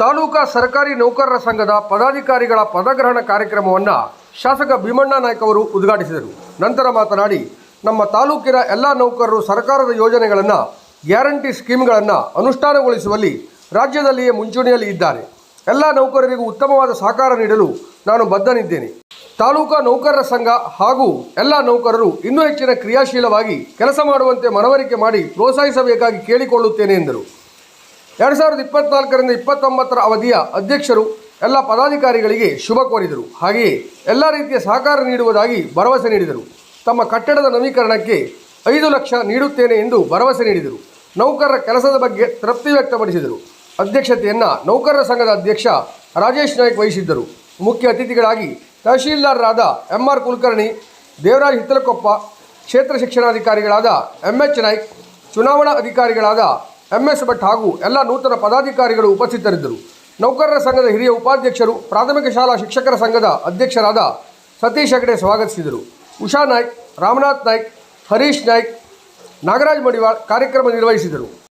ತಾಲೂಕಾ ಸರ್ಕಾರಿ ನೌಕರರ ಸಂಘದ ಪದಾಧಿಕಾರಿಗಳ ಪದಗ್ರಹಣ ಕಾರ್ಯಕ್ರಮವನ್ನು ಶಾಸಕ ಭೀಮಣ್ಣ ನಾಯ್ಕ ಅವರು ಉದ್ಘಾಟಿಸಿದರು. ನಂತರ ಮಾತನಾಡಿ, ನಮ್ಮ ತಾಲೂಕಿನ ಎಲ್ಲ ನೌಕರರು ಸರ್ಕಾರದ ಯೋಜನೆಗಳನ್ನು ಗ್ಯಾರಂಟಿ ಸ್ಕೀಮ್ಗಳನ್ನು ಅನುಷ್ಠಾನಗೊಳಿಸುವಲ್ಲಿ ರಾಜ್ಯದಲ್ಲಿಯೇ ಮುಂಚೂಣಿಯಲ್ಲಿ ಇದ್ದಾರೆ. ಎಲ್ಲ ನೌಕರರಿಗೂ ಉತ್ತಮವಾದ ಸಹಕಾರ ನೀಡಲು ನಾನು ಬದ್ಧನಿದ್ದೇನೆ. ತಾಲೂಕಾ ನೌಕರರ ಸಂಘ ಹಾಗೂ ಎಲ್ಲ ನೌಕರರು ಇನ್ನೂ ಹೆಚ್ಚಿನ ಕ್ರಿಯಾಶೀಲವಾಗಿ ಕೆಲಸ ಮಾಡುವಂತೆ ಮನವರಿಕೆ ಮಾಡಿ ಪ್ರೋತ್ಸಾಹಿಸಬೇಕಾಗಿ ಕೇಳಿಕೊಳ್ಳುತ್ತೇನೆ ಎಂದರು. ಎರಡು ಸಾವಿರದ ಇಪ್ಪತ್ನಾಲ್ಕರಿಂದ ಇಪ್ಪತ್ತೊಂಬತ್ತರ ಅವಧಿಯ ಅಧ್ಯಕ್ಷರು ಎಲ್ಲ ಪದಾಧಿಕಾರಿಗಳಿಗೆ ಶುಭ ಕೋರಿದರು. ಹಾಗೆಯೇ ಎಲ್ಲ ರೀತಿಯ ಸಹಕಾರ ನೀಡುವುದಾಗಿ ಭರವಸೆ ನೀಡಿದರು. ತಮ್ಮ ಕಟ್ಟಡದ ನವೀಕರಣಕ್ಕೆ ಐದು ಲಕ್ಷ ನೀಡುತ್ತೇನೆ ಎಂದು ಭರವಸೆ ನೀಡಿದರು. ನೌಕರರ ಕೆಲಸದ ಬಗ್ಗೆ ತೃಪ್ತಿ ವ್ಯಕ್ತಪಡಿಸಿದರು. ಅಧ್ಯಕ್ಷತೆಯನ್ನು ನೌಕರರ ಸಂಘದ ಅಧ್ಯಕ್ಷ ರಾಜೇಶ್ ನಾಯ್ಕ್ ವಹಿಸಿದ್ದರು. ಮುಖ್ಯ ಅತಿಥಿಗಳಾಗಿ ತಹಶೀಲ್ದಾರರಾದ ಎಂ ಆರ್ ಕುಲಕರ್ಣಿ, ದೇವರಾಜ್ ಹಿತ್ತಲಕೊಪ್ಪ, ಕ್ಷೇತ್ರ ಶಿಕ್ಷಣಾಧಿಕಾರಿಗಳಾದ ಎಂ ಎಚ್ ನಾಯ್ಕ್, ಚುನಾವಣಾ ಅಧಿಕಾರಿಗಳಾದ ಎಂ ಎಸ್ ಭಟ್ ಹಾಗೂ ಎಲ್ಲ ನೂತನ ಪದಾಧಿಕಾರಿಗಳು ಉಪಸ್ಥಿತರಿದ್ದರು. ನೌಕರರ ಸಂಘದ ಹಿರಿಯ ಉಪಾಧ್ಯಕ್ಷರು, ಪ್ರಾಥಮಿಕ ಶಾಲಾ ಶಿಕ್ಷಕರ ಸಂಘದ ಅಧ್ಯಕ್ಷರಾದ ಸತೀಶ್ ಹೆಗಡೆ ಸ್ವಾಗತಿಸಿದರು. ಉಷಾ ನಾಯ್ಕ್, ರಾಮನಾಥ್ ನಾಯ್ಕ್, ಹರೀಶ್ ನಾಯ್ಕ್, ನಾಗರಾಜ್ ಮಡಿವಾಳ್ ಕಾರ್ಯಕ್ರಮ ನಿರ್ವಹಿಸಿದರು.